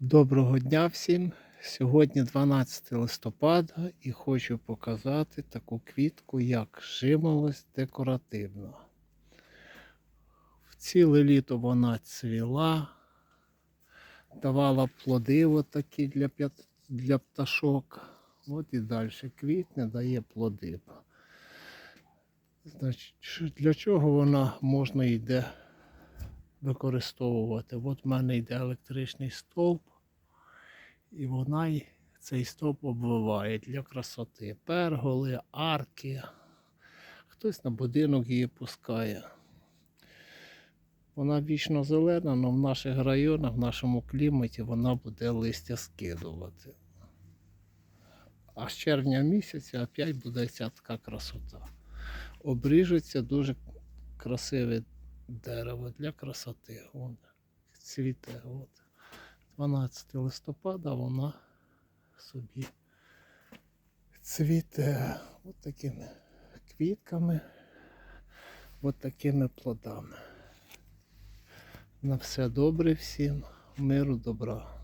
Доброго дня всім. Сьогодні 12 листопада і хочу показати таку квітку, як жимолость декоративна. В ціле літо вона цвіла, давала плоди отакі для, для пташок. От і далі квітне, дає плоди. Значить, для чого вона можна йде використовувати? От в мене йде електричний стовп. І вона цей стовп обвиває для красоти. Перголи, арки. Хтось на будинок її пускає. Вона вічно зелена, але в наших районах, в нашому кліматі вона буде листя скидувати. А з червня місяця опять буде ця така красота. Обріжеться дуже красиве дерево для красоти. Вон, цвіте. От. 12 листопада вона собі цвіте от такими квітками, от такими плодами. На все добре всім, миру, добра.